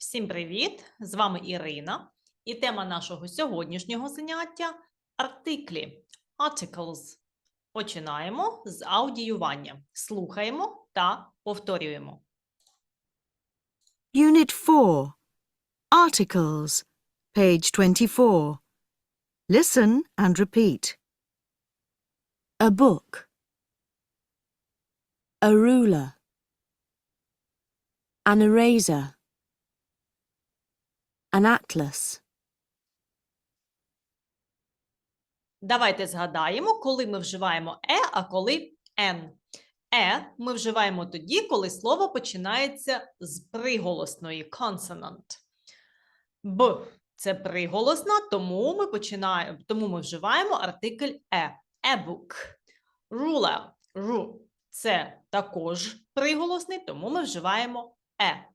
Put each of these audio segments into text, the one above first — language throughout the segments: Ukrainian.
Всім привіт! З вами Ірина, і тема нашого сьогоднішнього заняття артиклі articles. Починаємо з аудіювання. Слухаємо та повторюємо. Unit 4 Articles, page 24. Listen and repeat. A book. A ruler. An eraser. An atlas. Давайте згадаємо, коли ми вживаємо е, а коли н. Е ми вживаємо тоді, коли слово починається з приголосної consonant. Б це приголосна, тому ми починаємо, тому ми вживаємо артикль е. A book. Ruler. Ру це також приголосний, тому ми вживаємо е.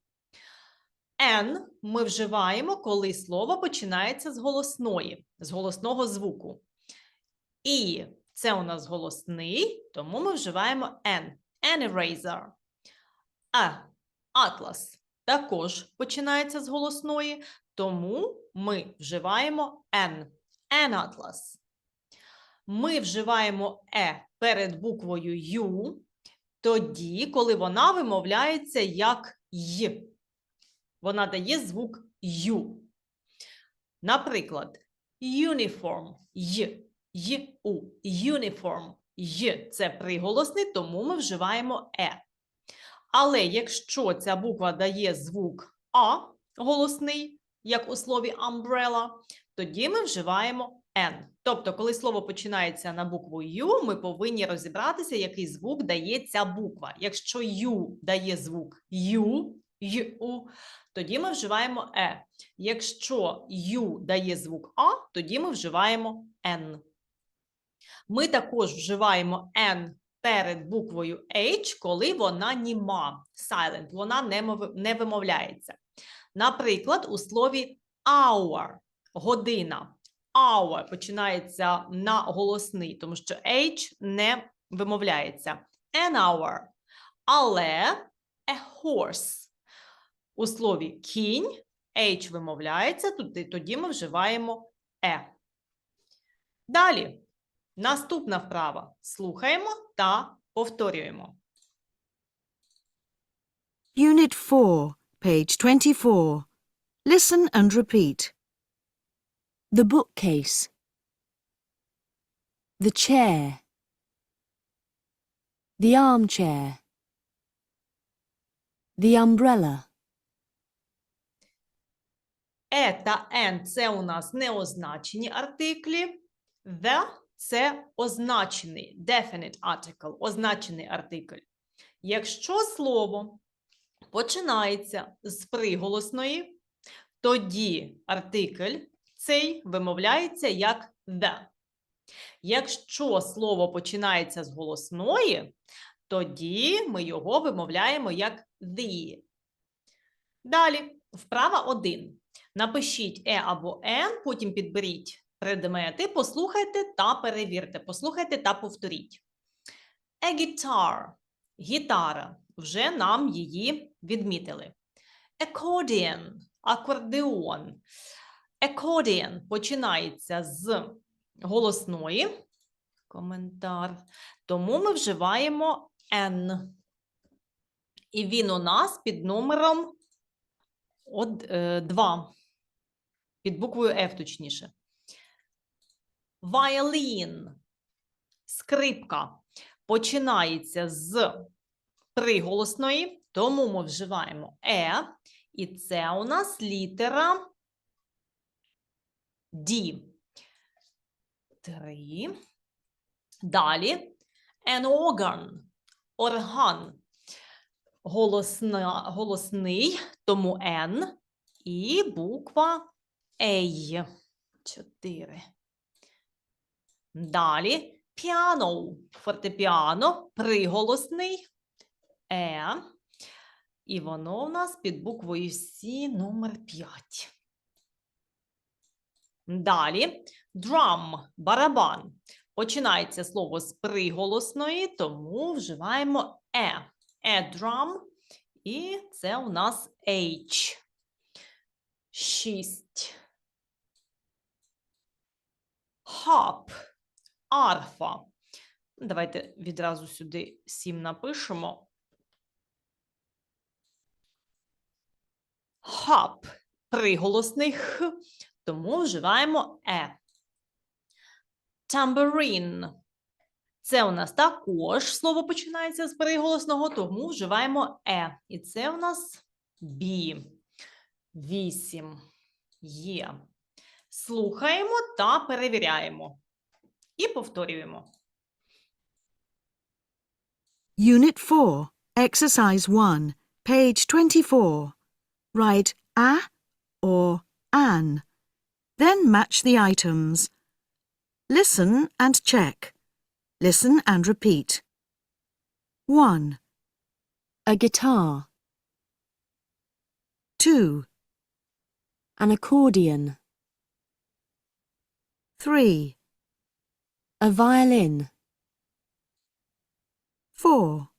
Н ми вживаємо, коли слово починається з голосної, з голосного звуку. І це у нас голосний, тому ми вживаємо N. An eraser. А атлас також починається з голосної, тому ми вживаємо N. An atlas. Ми вживаємо е перед буквою Ю тоді, коли вона вимовляється як й. Вона дає звук Ю. Наприклад, uniform й. Й у uniform. Й це приголосний, тому ми вживаємо е. Але якщо ця буква дає звук А голосний, як у слові umbrella, тоді ми вживаємо N. Тобто, коли слово починається на букву Ю, ми повинні розібратися, який звук дає ця буква. Якщо Ю дає звук Ю, Ю, тоді ми вживаємо Е. Якщо Ю дає звук А, тоді ми вживаємо N. Ми також вживаємо N перед буквою H, коли вона німа, silent, вона не вимовляється. Наприклад, у слові hour – година. Hour починається на голосний, тому що H не вимовляється. An hour. Але a horse. У слові кінь H вимовляється, тоді- ми вживаємо E. Далі. Наступна вправа. Слухаємо та повторюємо. Unit 4, page 24. Listen and repeat. The bookcase. The chair. The armchair. The umbrella. Е та ен це у нас неозначені артиклі. The це означений definite article, означений артикль. Якщо слово починається з приголосної, тоді артикль цей вимовляється як the. Якщо слово починається з голосної, тоді ми його вимовляємо як the. Далі, вправа 1. Напишіть е або н, потім підберіть предмети, послухайте та перевірте. Послухайте та повторіть. A guitar – гітара. Вже нам її відмітили. Accordion – акордеон. Accordion починається з голосної. Коментар. Тому ми вживаємо N. І він у нас під номером 2. Під буквою F, точніше. Violin. Скрипка. Починається з приголосної, тому ми вживаємо Е. І це у нас літера D. Три. Далі. An organ. Орган. Голосна, голосний, тому N. І буква A. Чотири. Далі. Піано. Фортепіано. Приголосний. Е. І воно у нас під буквою С номер 5. Далі. Drum. Барабан. Починається слово з приголосної, тому вживаємо е. A drum. І це у нас H. Шість. Harp. Арфа. Давайте відразу сюди сім напишемо. Harp. Приголосний х, тому вживаємо е. Tambourine. Це у нас також слово починається з приголосного, тому вживаємо е. І це у нас бі. Вісім. Є. Слухаємо та перевіряємо. І повторюємо. Unit 4, Exercise 1, page 24. Write a or an. Then match the items. Listen and check. Listen and repeat. 1, A guitar, 2, an accordion, 3, a violin, 4,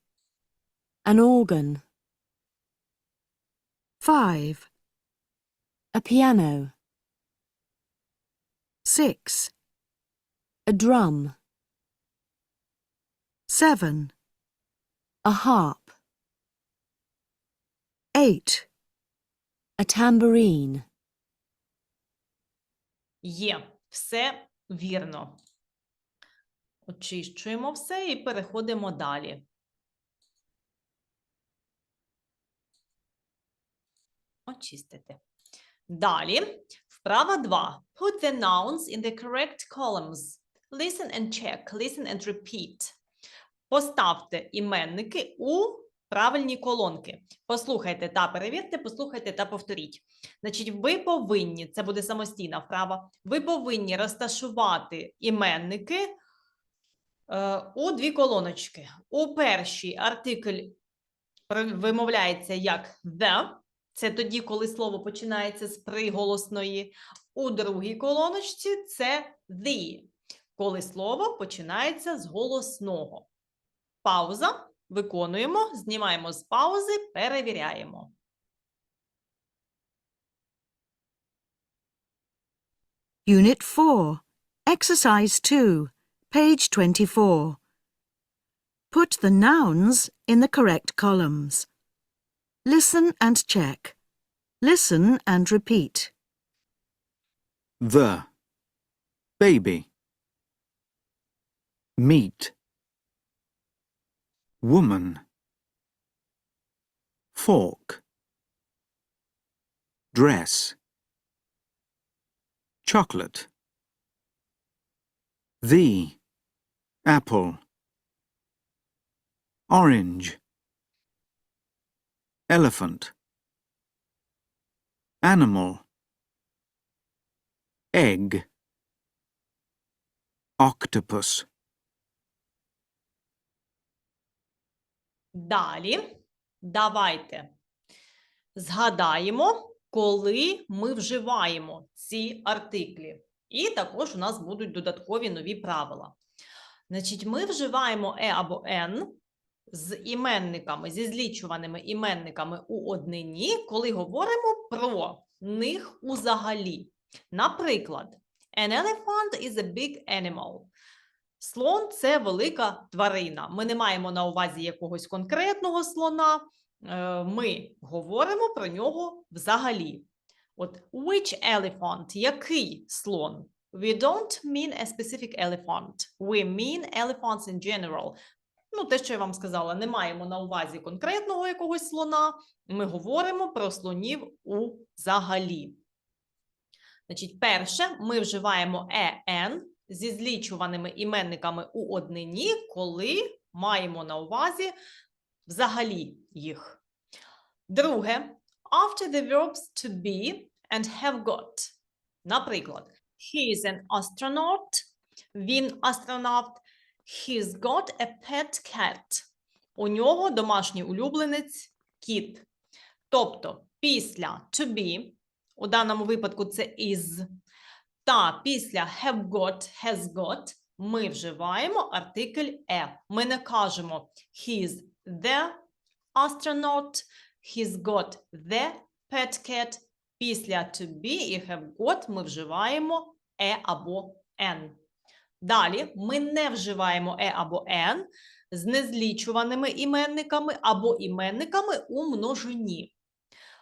an organ, 5, a piano, 6, a drum, 7, a harp, 8, a tambourine, Є. Все вірно. Очищуємо все і переходимо далі. Очистити. Далі. Вправа 2. Put the nouns in the correct columns. Listen and check. Listen and repeat. Поставте іменники у правильні колонки. Послухайте та перевірте, послухайте та повторіть. Значить, ви повинні, це буде самостійна вправа, ви повинні розташувати іменники е, у дві колоночки. У першій артикль вимовляється як the, це тоді, коли слово починається з приголосної. У другій колоночці це the, коли слово починається з голосного. Пауза. Виконуємо, знімаємо з паузи, перевіряємо. Unit 4, Exercise 2, page 24. Put the nouns in the correct columns. Listen and check. Listen and repeat. The baby meat woman. Fork. Dress. Chocolate. The apple. Orange. Elephant. Animal. Egg. Octopus Далі давайте згадаємо, коли ми вживаємо ці артиклі. І також у нас будуть додаткові нові правила. Значить, ми вживаємо е або н з іменниками, зі злічуваними іменниками у однині, коли говоримо про них узагалі. Наприклад, an elephant is a big animal. Слон це велика тварина. Ми не маємо на увазі якогось конкретного слона. е, Ми говоримо про нього взагалі. От which elephant? Який слон? We don't mean a specific elephant. We mean elephants in general. Ну, те, що я вам сказала, не маємо на увазі конкретного якогось слона. Ми говоримо про слонів у взагалі. Значить, перше, ми вживаємо «en» зі злічуваними іменниками у однині, коли маємо на увазі взагалі їх. Друге, after the verbs to be and have got. Наприклад, he is an astronaut, він астронавт, he's got a pet cat. У нього домашній улюбленець кіт. Тобто, після to be, у даному випадку це is, та після have got, has got ми вживаємо артикль е. Ми не кажемо he's the astronaut, he's got the pet cat. Після to be і have got ми вживаємо e або n. Далі ми не вживаємо e або n з незлічуваними іменниками або іменниками у множині.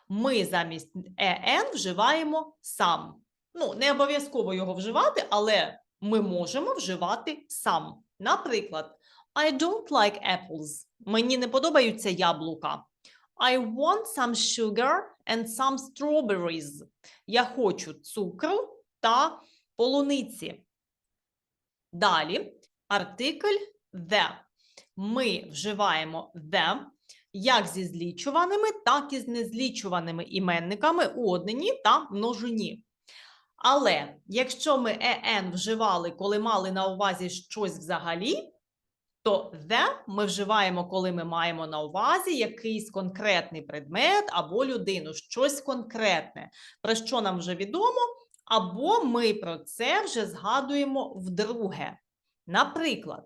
Ми замість en вживаємо сам. Ну, не обов'язково його вживати, але ми можемо вживати сам. Наприклад, I don't like apples. Мені не подобаються яблука. I want some sugar and some strawberries. Я хочу цукру та полуниці. Далі артикль the. Ми вживаємо the як зі злічуваними, так і з незлічуваними іменниками у однині та множині. Але якщо ми en вживали, коли мали на увазі щось взагалі, то the ми вживаємо, коли ми маємо на увазі якийсь конкретний предмет або людину, щось конкретне, про що нам вже відомо, або ми про це вже згадуємо вдруге. Наприклад,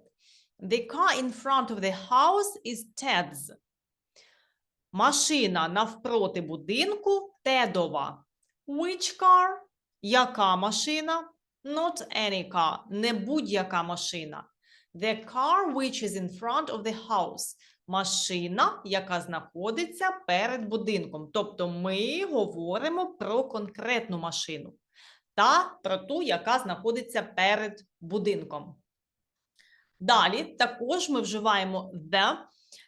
the car in front of the house is Ted's. Машина навпроти будинку Тедова. Which car? Яка машина? Not any car. Не будь-яка машина. The car which is in front of the house. Машина, яка знаходиться перед будинком. Тобто ми говоримо про конкретну машину та про ту, яка знаходиться перед будинком. Далі також ми вживаємо the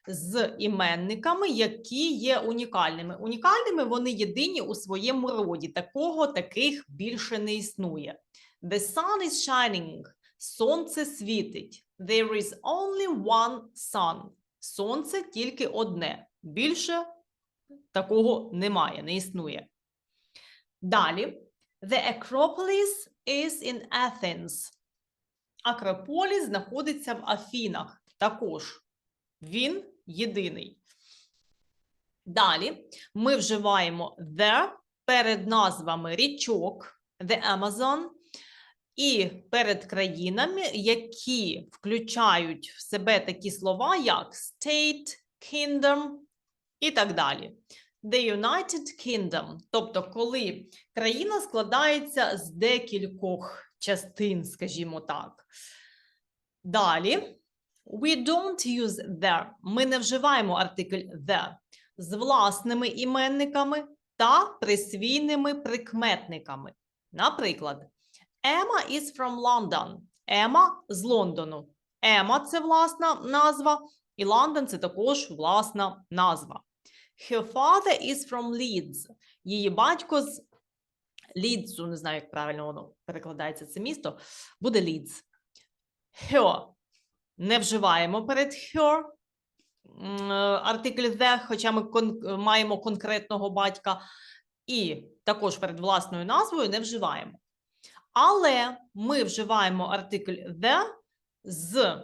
з іменниками, які є унікальними. Унікальними вони єдині у своєму роді. Такого таких більше не існує. The sun is shining. Сонце світить. There is only one sun. Сонце тільки одне. Більше такого немає, не існує. Далі. The Acropolis is in Athens. Акрополіс знаходиться в Афінах. Також він єдиний. Далі ми вживаємо the перед назвами річок, the Amazon, і перед країнами, які включають в себе такі слова, як state, kingdom і так далі. The United Kingdom, тобто, коли країна складається з декількох частин, скажімо так. Далі. We don't use their. Ми не вживаємо артикль the з власними іменниками та присвійними прикметниками. Наприклад, Emma is from London. Ема з Лондону. Ема це власна назва, і Лондон це також власна назва. Her father is from Leeds. Її батько з Лідсу, не знаю, як правильно воно перекладається це місто, буде Leeds. Her не вживаємо перед her е, артикль the, хоча ми кон- маємо конкретного батька, і також перед власною назвою не вживаємо. Але ми вживаємо артикль the з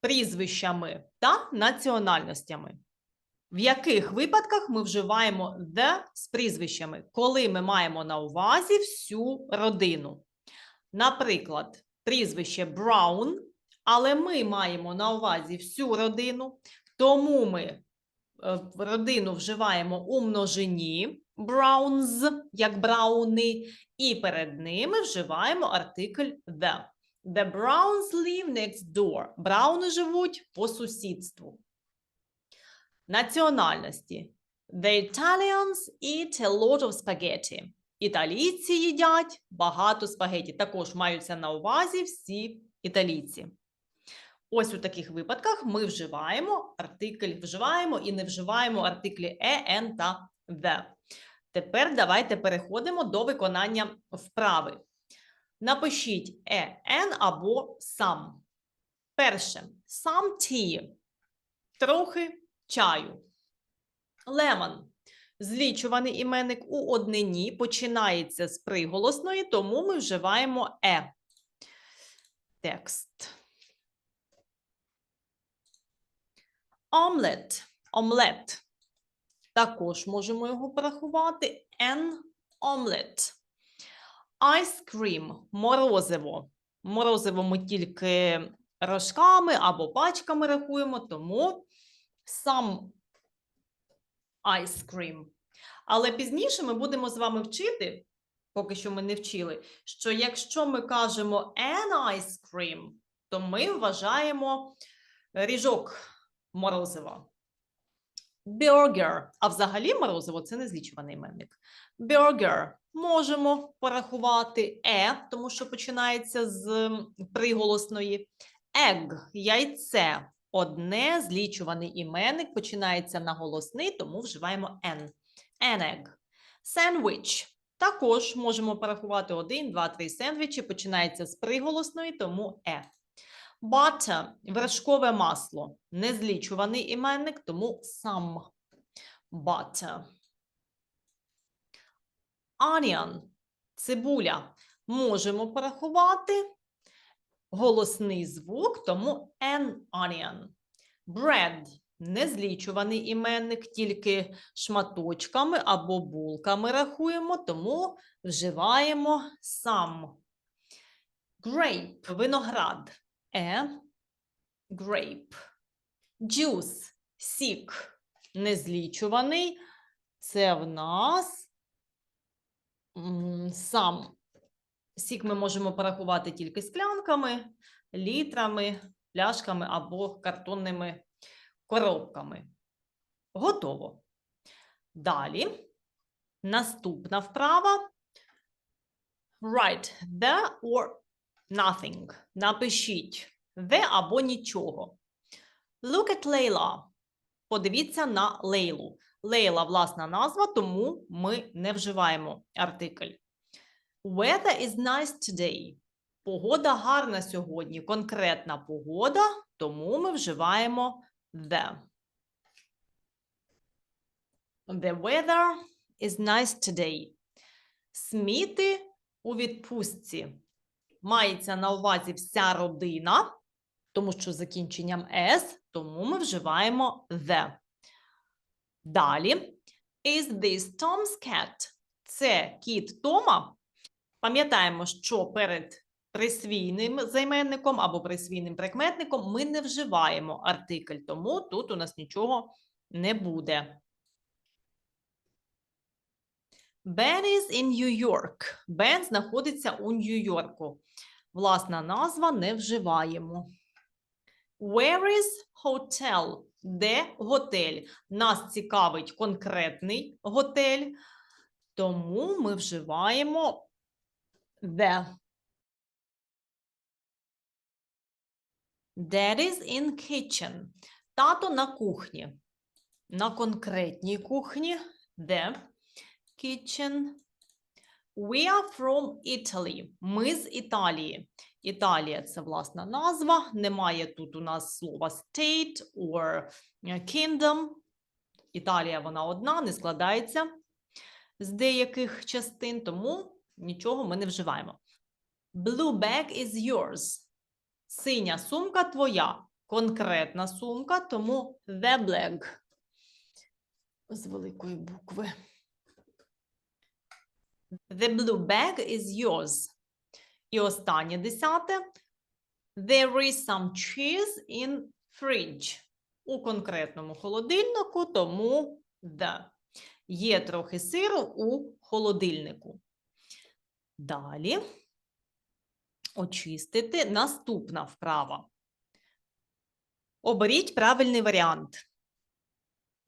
прізвищами та національностями. В яких випадках ми вживаємо the з прізвищами, коли ми маємо на увазі всю родину? Наприклад, прізвище Brown, але ми маємо на увазі всю родину, тому ми е, родину вживаємо у множині Browns, як брауни, і перед ними вживаємо артикль the. The Browns live next door. Брауни живуть по сусідству. Національності. The Italians eat a lot of spaghetti. Італійці їдять багато спагеті. Також маються на увазі всі італійці. Ось у таких випадках ми вживаємо артикль, вживаємо і не вживаємо артиклі e, n та the. Тепер давайте переходимо до виконання вправи. Напишіть e, n або some. Перше. Some tea. Трохи чаю. Lemon. Злічуваний іменник у однині починається з приголосної, тому ми вживаємо е. Текст. Омлет. Омлет. Також можемо його порахувати. An omelette. Ice cream. Морозиво. Морозиво ми тільки рожками або пачками рахуємо, тому some ice cream. Але пізніше ми будемо з вами вчити, поки що ми не вчили, що якщо ми кажемо an ice cream, то ми вважаємо ріжок морозива. Burger. А взагалі морозиво це не злічуваний іменник. Burger можемо порахувати е, тому що починається з приголосної. Egg – яйце. Одне злічуваний іменник починається на голосний, тому вживаємо n. An egg. Sandwich. Також можемо порахувати 1, 2, 3 сендвічі, починається з приголосної, тому е. Butter – вершкове масло. Незлічуваний іменник, тому some. Butter. Onion – цибуля. Можемо порахувати голосний звук, тому an onion. Bread – незлічуваний іменник, тільки шматочками або булками рахуємо, тому вживаємо some. Grape – виноград. Е. Grape. Juice – сік. Незлічуваний. Це в нас сам. Сік ми можемо порахувати тільки склянками, літрами, пляшками або картонними коробками. Готово. Далі. Наступна вправа. Write the or nothing. Напишіть the або нічого. Look at Layla. Подивіться на Лейлу. Лейла власна назва, тому ми не вживаємо артикль. Weather is nice today. Погода гарна сьогодні. Конкретна погода, тому ми вживаємо the. The weather is nice today. Сміти у відпустці. Мається на увазі вся родина, тому що з закінченням s, тому ми вживаємо the. Далі. Is this Tom's cat? Це кіт Тома. Пам'ятаємо, що перед присвійним займенником або присвійним прикметником ми не вживаємо артикль, тому тут у нас нічого не буде. Ben is in New York. Бен знаходиться у Нью-Йорку. Власна назва не вживаємо. Where is hotel? Де готель? Нас цікавить конкретний готель, тому ми вживаємо the. Dad is in kitchen. Тато на кухні. На конкретній кухні. Де? Kitchen. We are from Italy. Ми з Італії. Італія це власна назва. Немає тут у нас слова state or е, kingdom. Італія вона одна, не складається з деяких частин, тому нічого ми не вживаємо. Blue bag is yours. Синя сумка твоя. Конкретна сумка, тому the black. З великої букви. The blue bag is yours. І останнє десяте. There is some cheese in fridge. У конкретному холодильнику, тому the. Є трохи сиру у холодильнику. Далі очистити наступна вправа. Оберіть правильний варіант.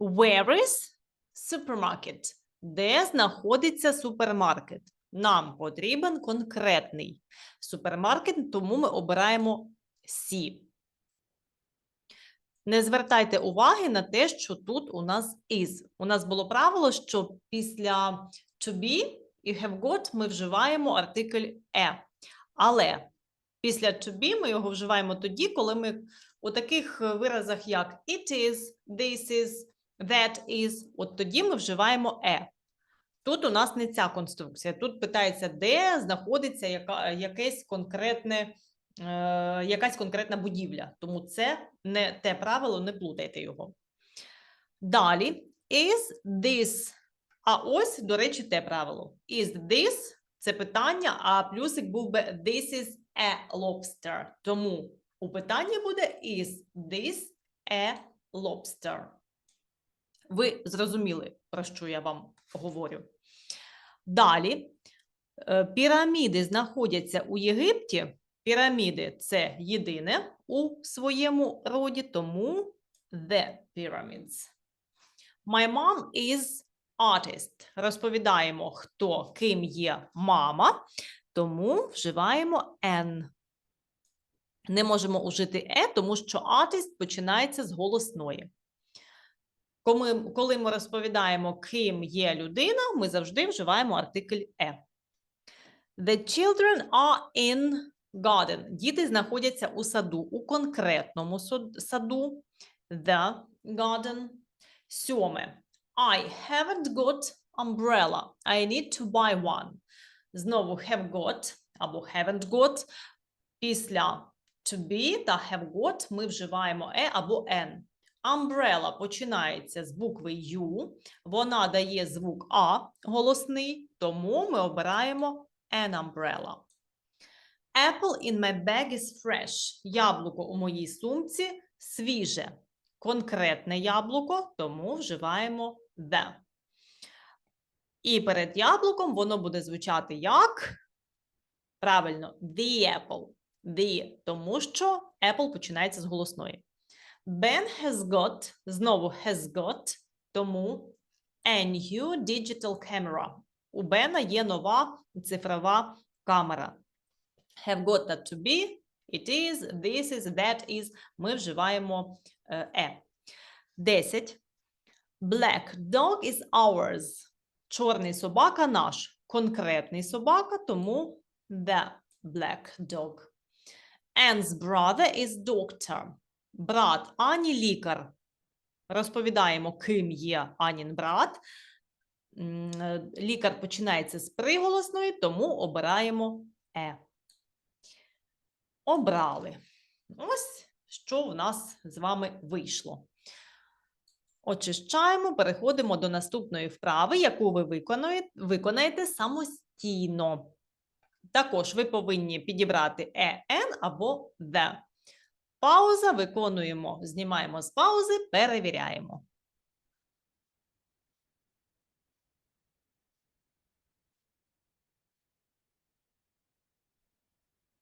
Where is supermarket? Де знаходиться супермаркет? Нам потрібен конкретний супермаркет, тому ми обираємо C. Не звертайте уваги на те, що тут у нас is. У нас було правило, що після to be і have got ми вживаємо артикль e. Але після to be ми його вживаємо тоді, коли ми у таких е, виразах, як it is, this is, that is, от тоді ми вживаємо e. Тут у нас не ця конструкція. Тут питається, де знаходиться яка, якесь конкретне, е, якась конкретна будівля. Тому це не те правило, не плутайте його. Далі, is this. А ось, до речі, те правило. Is this це питання, а плюсик був би this is a lobster. Тому у питанні буде is this a lobster. Ви зрозуміли, про що я вам говорю. Далі, е, піраміди знаходяться у Єгипті. Піраміди це єдине у своєму роді, тому the pyramids. My mom is artist. Розповідаємо, хто ким є мама, тому вживаємо n. Не можемо ужити е, тому що artist починається з голосної. Коли, коли ми розповідаємо, ким є людина, ми завжди вживаємо артикль е. The children are in garden. Діти знаходяться у саду, у конкретному саду. The garden. Сьоме. I haven't got umbrella. I need to buy one. Знову have got або haven't got. Після to be та have got ми вживаємо е або n. Umbrella починається з букви U. Вона дає звук А голосний, тому ми обираємо an umbrella. Apple in my bag is fresh. Яблуко у моїй сумці свіже. Конкретне яблуко, тому вживаємо the. І перед яблуком воно буде звучати як правильно the apple. The, тому що apple починається з голосної. Ben has got, знову has got, тому a new digital camera. У Бена є нова цифрова камера. Have got that to be, it is, this is, that is. Ми вживаємо е. е. 10. Black dog is ours. Чорний собака наш. Конкретний собака, тому the black dog. Anne's brother is doctor. Брат Ані лікар. Розповідаємо, ким є Анін брат. Е, Лікар починається з приголосної, тому обираємо е. Обрали. Ось що в нас з вами вийшло. Очищаємо, переходимо до наступної вправи, яку ви виконаєте самостійно. Також ви повинні підібрати «е», «н» або «the». Пауза виконуємо, знімаємо з паузи, перевіряємо.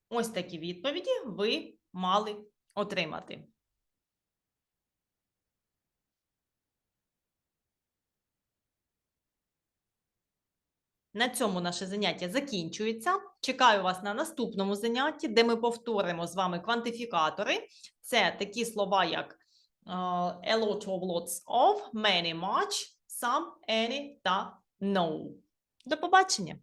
Ось такі відповіді ви мали отримати. На цьому наше заняття закінчується. Чекаю вас на наступному занятті, де ми повторимо з вами квантифікатори. Це такі слова, як е, a lot of, lots of, many, much, some, any та no. До побачення!